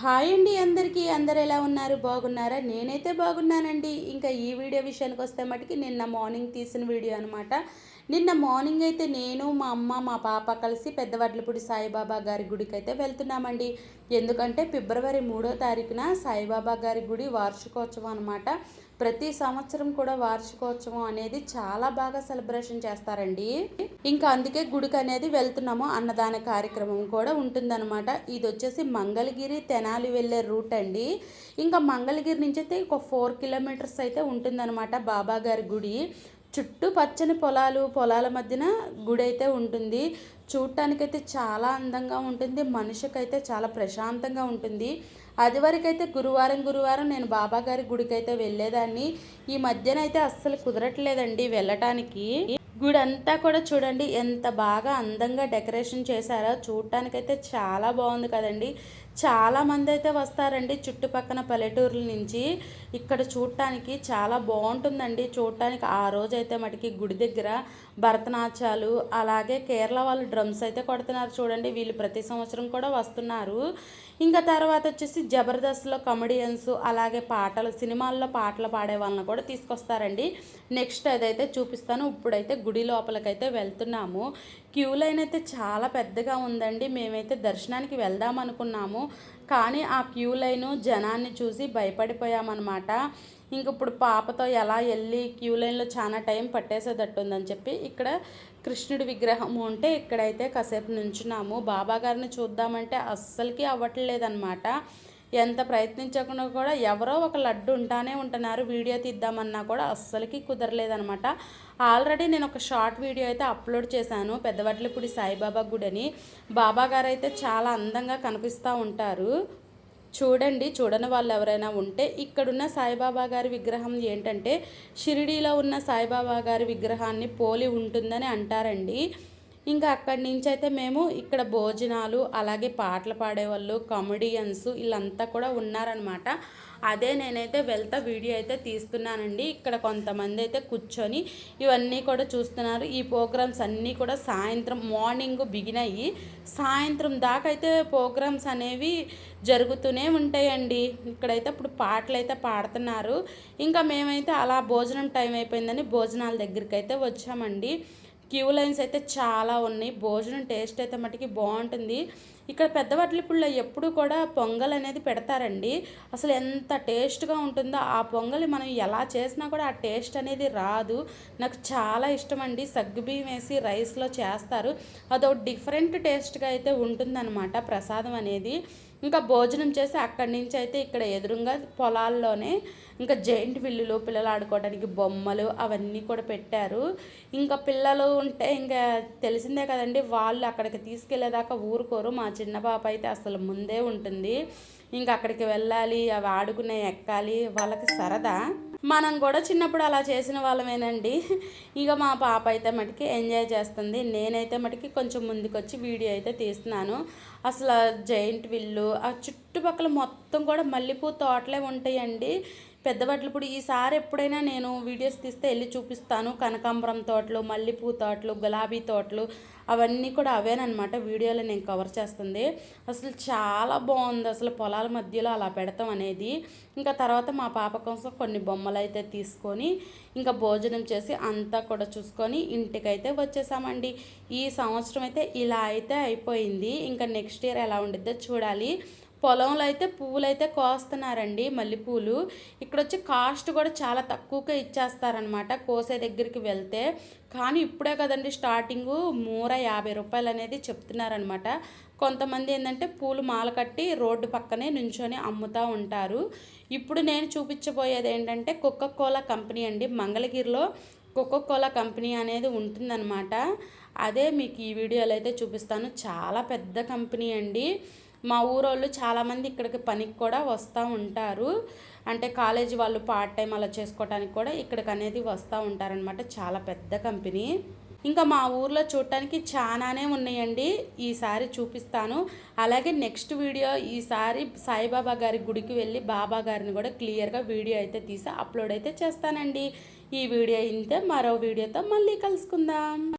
Hi అండి అందరికీ. అందరు ఎలా ఉన్నారు? బాగున్నారా? నేనైతే బాగున్నానండి. ఇంకా ఈ వీడియో విషయానికి వస్తే మటుకి నిన్న మార్నింగ్ తీసిన వీడియో అనమాట నిన్న మార్నింగ్ అయితే నేను మా అమ్మ మా పాప కలిసి పెద్దవడ్లపూడి సాయిబాబా గారి గుడికి అయితే వెళ్తున్నామండి. ఎందుకంటే ఫిబ్రవరి మూడో తారీఖున సాయిబాబా గారి గుడి వార్షికోత్సవం అనమాట ప్రతి సంవత్సరం కూడా వార్షికోత్సవం అనేది చాలా బాగా సెలబ్రేషన్ చేస్తారండి. ఇంకా అందుకే గుడికి అనేది వెళ్తున్నాము. అన్నదాన కార్యక్రమం కూడా ఉంటుందన్నమాట. ఇది వచ్చేసి మంగళగిరి తెనాలి వెళ్ళే రూట్ అండి. ఇంకా మంగళగిరి నుంచి అయితే ఒక ఫోర్ కిలోమీటర్స్ అయితే ఉంటుందన్నమాట బాబా గారి గుడి. చుట్టూ పచ్చని పొలాలు పొలాల మధ్యన గుడి అయితే ఉంటుంది. చూడటానికైతే చాలా అందంగా ఉంటుంది. మనిషికైతే చాలా ప్రశాంతంగా ఉంటుంది. అది వరకైతే గురువారం గురువారం నేను బాబా గారి గుడికి అయితే వెళ్ళేదాన్ని. ఈ మధ్యన అయితే అస్సలు కుదరట్లేదండి వెళ్ళటానికి. గుడి అంతా కూడా చూడండి ఎంత బాగా అందంగా డెకరేషన్ చేశారో చూడటానికైతే చాలా బాగుంది కదండి. చాలామంది అయితే వస్తారండి చుట్టుపక్కల పల్లెటూరుల నుంచి. ఇక్కడ చూడటానికి చాలా బాగుంటుందండి. చూడటానికి ఆ రోజు అయితే మటుకి గుడి దగ్గర భరతనాట్యాలు అలాగే కేరళ వాళ్ళు డ్రమ్స్ అయితే కొడుతున్నారు చూడండి. వీళ్ళు ప్రతి సంవత్సరం కూడా వస్తున్నారు. ఇంకా తర్వాత వచ్చేసి జబర్దస్త్లో కమెడియన్స్ అలాగే పాటలు సినిమాల్లో పాటలు పాడే వాళ్ళని కూడా తీసుకొస్తారండి. నెక్స్ట్ అదైతే చూపిస్తాను. ఇప్పుడైతే గుడి లోపలికైతే వెళ్తున్నాము. క్యూ లైన్ అయితే చాలా పెద్దగా ఉందండి. మేమైతే దర్శనానికి వెళ్దాం అనుకున్నాము కానీ ఆ క్యూ లైను జనాన్ని చూసి భయపడిపోయామన్నమాట. ఇంక ఇప్పుడు పాపతో ఎలా వెళ్ళి క్యూ లైన్లో చాలా టైం పట్టేసేటట్టుందని చెప్పి ఇక్కడ కృష్ణుడి విగ్రహం ఉంటే ఇక్కడైతే కాసేపు నుంచున్నాము. బాబా గారిని చూద్దామంటే అస్సలకి అవ్వట్లేదన్నమాట. ఎంత ప్రయత్నించకుండా కూడా ఎవరో ఒక లడ్డు ఉంటానే ఉంటున్నారు. వీడియో తీద్దామన్నా కూడా అస్సలకి కుదరలేదనమాట ఆల్రెడీ నేను ఒక షార్ట్ వీడియో అయితే అప్లోడ్ చేశాను. పెద్దవడ్లపూడి సాయిబాబా గుడని. బాబా గారు అయితే చాలా అందంగా కనిపిస్తూ ఉంటారు. చూడండి చూడని వాళ్ళు ఎవరైనా ఉంటే ఇక్కడున్న సాయిబాబా గారి విగ్రహం ఏంటంటే షిరిడీలో ఉన్న సాయిబాబా గారి విగ్రహాన్ని పోలి ఉంటుందని అంటారండి. ఇంకా అక్కడి నుంచి అయితే మేము ఇక్కడ భోజనాలు అలాగే పాటలు పాడేవాళ్ళు కామెడియన్స్ వీళ్ళంతా కూడా ఉన్నారనమాట అదే నేనైతే వెళ్తా వీడియో అయితే తీస్తున్నానండి. ఇక్కడ కొంతమంది అయితే కూర్చొని ఇవన్నీ కూడా చూస్తున్నారు. ఈ ప్రోగ్రామ్స్ అన్నీ కూడా సాయంత్రం మార్నింగ్ బిగిన్ అయ్యి సాయంత్రం దాకా అయితే ప్రోగ్రామ్స్ అనేవి జరుగుతూనే ఉంటాయండి. ఇక్కడైతే ఇప్పుడు పాటలు అయితే పాడుతున్నారు. ఇంకా మేమైతే అలా భోజనం టైం అయిపోయిందని భోజనాల దగ్గరికి అయితే వచ్చామండి. క్యూ లైన్స్ అయితే చాలా ఉన్నాయి. భోజనం టేస్ట్ అయితే మటుకి బాగుంటుంది. ఇక్కడ పెద్దవట్లిపుల్లో ఎప్పుడు కూడా పొంగల్ అనేది పెడతారండి. అసలు ఎంత టేస్ట్గా ఉంటుందో ఆ పొంగలి మనం ఎలా చేసినా కూడా ఆ టేస్ట్ అనేది రాదు. నాకు చాలా ఇష్టం అండి సగ్గుబియ్యం వేసి రైస్లో చేస్తారు. అదో డిఫరెంట్ టేస్ట్గా అయితే ఉంటుందన్నమాట ప్రసాదం అనేది. ఇంకా భోజనం చేసి అక్కడి నుంచి అయితే ఇక్కడ ఎదురుగా పొలాల్లోనే ఇంకా జైంట్ విల్లులు పిల్లలు ఆడుకోవడానికి బొమ్మలు అవన్నీ కూడా పెట్టారు. ఇంకా పిల్లలు ఉంటే ఇంకా తెలిసిందే కదండి వాళ్ళు అక్కడికి తీసుకెళ్ళేదాకా ఊరుకోరు. మా చిన్న పాప అయితే అసలు ముందే ఉంటుంది. ఇంకా అక్కడికి వెళ్ళాలి అవి ఆడుకునే ఎక్కాలి వాళ్ళకి సరదా. మనం కూడా చిన్నప్పుడు అలా చేసిన వాళ్ళమేనండి. ఇక మా పాప అయితే మటుకి ఎంజాయ్ చేస్తుంది. నేనైతే మటుకి కొంచెం ముందుకొచ్చి వీడియో అయితే తీస్తున్నాను. అసలు జైంట్ విల్లు ఆ చుట్టుపక్కల మొత్తం కూడా మల్లెపూ తోటలే ఉంటాయండి. పెద్దబట్లప్పుడు ఈసారి ఎప్పుడైనా నేను వీడియోస్ తీస్తే వెళ్ళి చూపిస్తాను. కనకాంబరం తోటలు మల్లెపూ తోటలు గులాబీ తోటలు అవన్నీ కూడా అవేనమాట వీడియోలో నేను కవర్ చేస్తుంది. అసలు చాలా బాగుంది. అసలు పొలాల మధ్యలో అలా పెడతాం అనేది. ఇంకా తర్వాత మా పాప కోసం కొన్ని బొమ్మలు అయితే తీసుకొని ఇంకా భోజనం చేసి అంతా కూడా చూసుకొని ఇంటికైతే వచ్చేసామండి. ఈ సంవత్సరం అయితే ఇలా అయితే అయిపోయింది. ఇంకా నెక్స్ట్ ఇయర్ ఎలా ఉండిద్దో చూడాలి. పొలంలో అయితే పువ్వులు అయితే కోస్తున్నారండి మల్లెపూలు. ఇక్కడ వచ్చి కాస్ట్ కూడా చాలా తక్కువగా ఇచ్చేస్తారనమాట కోసే దగ్గరికి వెళ్తే. కానీ ఇప్పుడే కదండి స్టార్టింగు మూర యాభై రూపాయలు అనేది చెప్తున్నారనమాట కొంతమంది ఏంటంటే పూలు మాల కట్టి రోడ్డు పక్కనే నుంచొని అమ్ముతూ ఉంటారు. ఇప్పుడు నేను చూపించబోయేది ఏంటంటే కోలా కంపెనీ అండి. మంగళగిరిలో కోలా కంపెనీ అనేది ఉంటుందన్నమాట. అదే మీకు ఈ వీడియోలో అయితే చూపిస్తాను. చాలా పెద్ద కంపెనీ అండి. మా ఊరోళ్ళు చాలామంది ఇక్కడికి పనికి కూడా వస్తూ ఉంటారు. అంటే కాలేజీ వాళ్ళు పార్ట్ టైం అలా చేసుకోవడానికి కూడా ఇక్కడికి అనేది వస్తూ ఉంటారనమాట చాలా పెద్ద కంపెనీ. ఇంకా మా ఊర్లో చూడటానికి చాలానే ఉన్నాయండి. ఈసారి చూపిస్తాను. అలాగే నెక్స్ట్ వీడియో ఈసారి సాయిబాబా గారి గుడికి వెళ్ళి బాబా గారిని కూడా క్లియర్గా వీడియో అయితే తీసి అప్లోడ్ అయితే చేస్తానండి. ఈ వీడియో ఇంతే. మరో వీడియోతో మళ్ళీ కలుసుకుందాం.